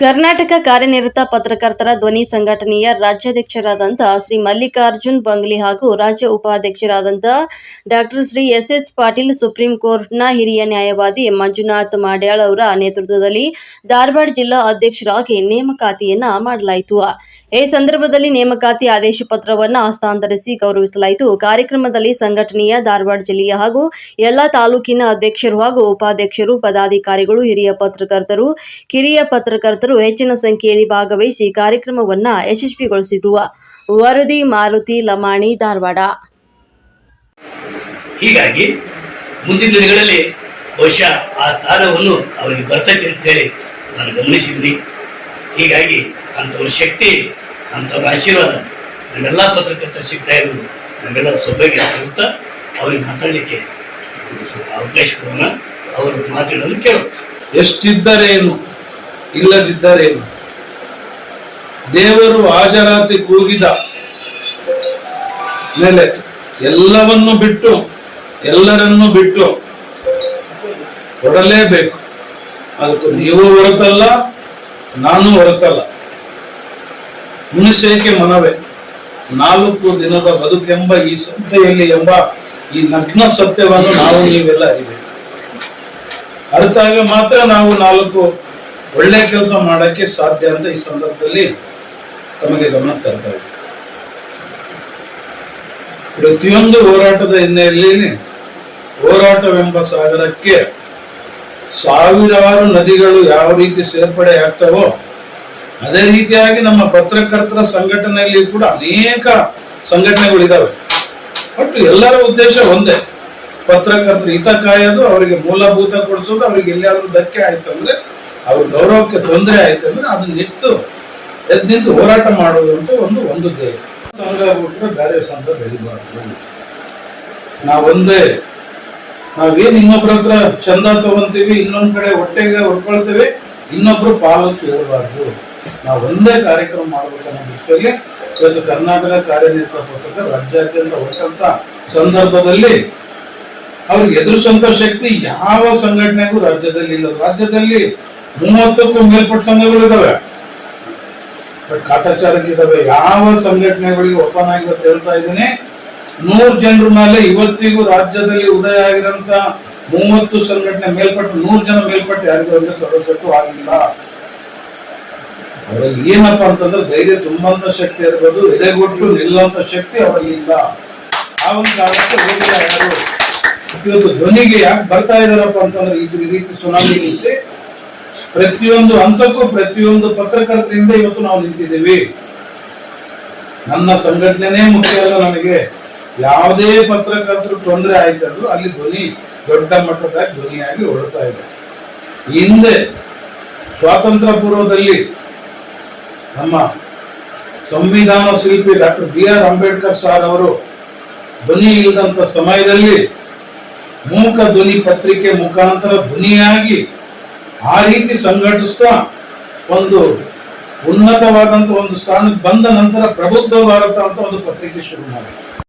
ಕರ್ನಾಟಕ ಕಾರ್ಯನಿರತ ಪತ್ರಕರ್ತರ ಧ್ವನಿ ಸಂಘಟನೆಯ ರಾಜ್ಯಾಧ್ಯಕ್ಷರಾದಂತಹ ಶ್ರೀ ಮಲ್ಲಿಕಾರ್ಜುನ್ ಬಂಗ್ಲಿ ಹಾಗೂ ರಾಜ್ಯ ಉಪಾಧ್ಯಕ್ಷರಾದಂತಹ doctor Shri S S Patil supreme ಕೋರ್ಟ್ನ ಹಿರಿಯ ನ್ಯಾಯವಾದಿ ಮಂಜುನಾಥ್ ಮಾಡ್ಯಾಳ್ ಅವರ ನೇತೃತ್ವದಲ್ಲಿ ಧಾರವಾಡ ಜಿಲ್ಲಾ ಅಧ್ಯಕ್ಷರಾಗಿ ನೇಮಕಾತಿಯನ್ನ ಮಾಡಲಾಯಿತು. ಈ ಸಂದರ್ಭದಲ್ಲಿ ನೇಮಕಾತಿ ಆದೇಶ ಪತ್ರವನ್ನು ಹಸ್ತಾಂತರಿಸಿ ಗೌರವಿಸಲಾಯಿತು. ಕಾರ್ಯಕ್ರಮದಲ್ಲಿ ಸಂಘಟನೆಯ ಧಾರವಾಡ ಜಿಲ್ಲೆಯ ಹಾಗೂ ಎಲ್ಲ ತಾಲೂಕಿನ ಅಧ್ಯಕ್ಷರು ಹಾಗೂ ಉಪಾಧ್ಯಕ್ಷರು, ಪದಾಧಿಕಾರಿಗಳು, ಹಿರಿಯ ಪತ್ರಕರ್ತರು, ಕಿರಿಯ ಪತ್ರಕರ್ತರು ಹೆಚ್ಚಿನ ಸಂಖ್ಯೆಯಲ್ಲಿ ಭಾಗವಹಿಸಿ ಕಾರ್ಯಕ್ರಮವನ್ನ ಯಶಸ್ವಿಗೊಳಿಸಿರುವ ವರದಿ ಮಾರುತಿ ಲಮಾಣಿ ಧಾರವಾಡ. ಹೀಗಾಗಿ ಮುಂದಿನ ದಿನಗಳಲ್ಲಿ ಬಹುಶಃ ಆ ಸ್ಥಾನವನ್ನು ಅವರಿಗೆ ಬರ್ತೈತೆ ಅಂತೇಳಿ ನಾನು ಗಮನಿಸಿದ್ರಿ ಹೀಗಾಗಿ ಅಂಥವ್ರ ಶಕ್ತಿ ಅಂಥವ್ರ ಆಶೀರ್ವಾದ ನಮ್ಮೆಲ್ಲ ಪತ್ರಕರ್ತರು ಸಿಗ್ತಾ ಇರೋದು ನಮ್ಮೆಲ್ಲ ಸೌಭಾಗ್ಯ ಅಂತ ಅವ್ರಿಗೆ ಮಾತಾಡಲಿಕ್ಕೆ ಸ್ವಲ್ಪ ಅವಕಾಶ ಕೊಡೋಣ. ಅವರು ಮಾತುಗಳನ್ನು ಕೇಳೋಣ. ಎಷ್ಟಿದ್ದರೇನು? ಇಲ್ಲದಿದ್ದರೇನು? ದೇವರು ಹಾಜರಾತಿ ಕೂಗಿದ ಮೇಲೆ ಎಲ್ಲವನ್ನು ಬಿಟ್ಟು, ಎಲ್ಲರನ್ನು ಬಿಟ್ಟು ಹೊರಲೇಬೇಕು. ಅದಕ್ಕೂ ನೀವು ಹೊರತಲ್ಲ, ನಾನು ಹೊರತಲ್ಲ. ಮುನಿಸೇಕೆ ಮನವೇ. ನಾಲ್ಕು ದಿನದ ಬದುಕೆಂಬ ಈ ಸಂತೆಯಲ್ಲಿ ಎಂಬ ಈ ನಗ್ನ ಸತ್ಯವನ್ನು ನಾವು ನೀವೆಲ್ಲ ಅರಿಬೇಕು. ಅರ್ಥಾಗ ಮಾತ್ರ ನಾವು ನಾಲ್ಕು ಒಳ್ಳೆ ಕೆಲಸ ಮಾಡೋಕ್ಕೆ ಸಾಧ್ಯ ಅಂತ ಈ ಸಂದರ್ಭದಲ್ಲಿ ತಮಗೆ ಗಮನ ತರ್ತಾ ಇದೆ ಪ್ರತಿಯೊಂದು ಹೋರಾಟದ ಹಿನ್ನೆಲೆಯಲ್ಲಿ ಹೋರಾಟವೆಂಬ ಸಾಗರಕ್ಕೆ ಸಾವಿರಾರು ನದಿಗಳು ಯಾವ ರೀತಿ ಸೇರ್ಪಡೆ ಆಗ್ತವೋ ಅದೇ ರೀತಿಯಾಗಿ ನಮ್ಮ ಪತ್ರಕರ್ತರ ಸಂಘಟನೆಯಲ್ಲಿ ಕೂಡ ಅನೇಕ ಸಂಘಟನೆಗಳಿದ್ದಾವೆ ಬಟ್ ಎಲ್ಲರ ಉದ್ದೇಶ ಒಂದೇ. ಪತ್ರಕರ್ತರು ಹಿತ ಕಾಯೋದು ಅವರಿಗೆ ಮೂಲಭೂತ ಕೊಡಿಸೋದು, ಅವರಿಗೆ ಎಲ್ಲಿಯಾದ್ರೂ ಧಕ್ಕೆ ಆಯ್ತು ಅಂದ್ರೆ ಅವ್ರ ಗೌರವಕ್ಕೆ ತೊಂದರೆ ಆಯ್ತು ಅಂದ್ರೆ ಅದನ್ನ ನಿಂತು ಎದ್ದು ನಿಂತು ಹೋರಾಟ ಮಾಡೋದು ಅಂತ ಒಂದು ಒಂದು ಧ್ಯೇಯ. ಸಂಘ ಬಿಟ್ಟರೆ ಬೇರೆ ಸಂಘ ಬೆಳಿಬಾರ್ದು. ನಾವೊಂದೇ ನಾವೇನು ಇನ್ನೊಬ್ರ ಹತ್ರ ಚಂದ ತಗೊಂತೀವಿ, ಇನ್ನೊಂದು ಕಡೆ ಹೊಟ್ಟೆಗೆ ಹೊಡ್ಕೊಳ್ತೇವೆ, ಇನ್ನೊಬ್ರು ಪಾಲು ಕೇಳಬಾರ್ದು. ನಾವು ಒಂದೇ ಕಾರ್ಯಕ್ರಮ ಮಾಡ್ಬೇಕನ್ನೋ ದೃಷ್ಟಿಯಲ್ಲಿ ಇವತ್ತು ಕರ್ನಾಟಕ ಕಾರ್ಯನಿರತ ಪುಸ್ತಕ ರಾಜ್ಯಾದ್ಯಂತ ಹೊಟ್ಟಂತ ಸಂದರ್ಭದಲ್ಲಿ ಅವ್ರಿಗೆ ಎದುರಿಸುವಂತ ಶಕ್ತಿ ಯಾವ ಸಂಘಟನೆಗೂ ರಾಜ್ಯದಲ್ಲಿ ಇಲ್ಲ ರಾಜ್ಯದಲ್ಲಿ ಮೂವತ್ತಕ್ಕೂ ಮೇಲ್ಪಟ್ಟ ಸಂಘಗಳು ಇದಾವೆ ಕಾಟಾಚಾರಕ್ಕೆ ಇದಾವೆ ಯಾವ ಸಂಘಟನೆಗಳಿಗೆ ಆಗಿ ಅಂತ ಹೇಳ್ತಾ ಇದ್ದೀನಿ. ನೂರು ಜನರ ಮೇಲೆ ಇವತ್ತಿಗೂ ರಾಜ್ಯದಲ್ಲಿ ಉದಯ ಆಗಿರಂತ ಮೂವತ್ತು ಸಂಘಟನೆ ಮೇಲ್ಪಟ್ಟು, ನೂರು ಜನ ಮೇಲ್ಪಟ್ಟು ಯಾರಿಗೂ ಅಂದ್ರೆ ಸದಸ್ಯತ್ವ ಆಗಿಲ್ಲ. ಅವರಲ್ಲಿ ಏನಪ್ಪಾ ಅಂತಂದ್ರೆ ಧೈರ್ಯ ತುಂಬಂತ ಶಕ್ತಿ ಇರ್ಬೋದು, ಎದೆಗೊಟ್ಟು ನಿಲ್ಲಂತ ಶಕ್ತಿ ಅವರಲ್ಲಿ ಇಲ್ಲ. ಆ ಒಂದು ಯಾರು. ಧ್ವನಿಗೆ ಯಾಕೆ ಬರ್ತಾ ಇದಾರಪ್ಪ ಅಂತಂದ್ರೆ ಈ ರೀತಿ ಸುನಾಮಿ ಪ್ರತಿಯೊಂದು ಹಂತಕ್ಕೂ ಪ್ರತಿಯೊಂದು ಪತ್ರಕರ್ತರಿಂದ ಇವತ್ತು ನಾವು ನಿಂತಿದ್ದೀವಿ. ನನ್ನ ಸಂಘಟನೆನೇ ಮುಖ್ಯ ಅಲ್ಲ ನನಗೆ. ಯಾವುದೇ ಪತ್ರಕರ್ತರು ತೊಂದರೆ ಆಯ್ತಾದ್ರು ಅಲ್ಲಿ ಧ್ವನಿ, ದೊಡ್ಡ ಮಟ್ಟದಾಗಿ ಧ್ವನಿಯಾಗಿ ಹೊರಡ್ತಾ ಇದೆ. ಹಿಂದೆ ಸ್ವಾತಂತ್ರ್ಯ ಪೂರ್ವದಲ್ಲಿ ನಮ್ಮ ಸಂವಿಧಾನ ಶಿಲ್ಪಿ doctor B R Ambedkar sir ಅವರು ಧ್ವನಿ ಇಲ್ಲದಂತ ಸಮಯದಲ್ಲಿ ಮೂಕ ಧ್ವನಿ ಪತ್ರಿಕೆ ಮುಖಾಂತರ ಧ್ವನಿಯಾಗಿ ಆ ರೀತಿ ಸಂಘಟಿಸ್ತಾ ಒಂದು ಉನ್ನತವಾದಂತ ಒಂದು ಸ್ಥಾನಕ್ಕೆ ಬಂದ ನಂತರ ಪ್ರಬುದ್ಧ ಭಾರತ ಅಂತ ಒಂದು ಪತ್ರಿಕೆ ಶುರು ಮಾಡಿ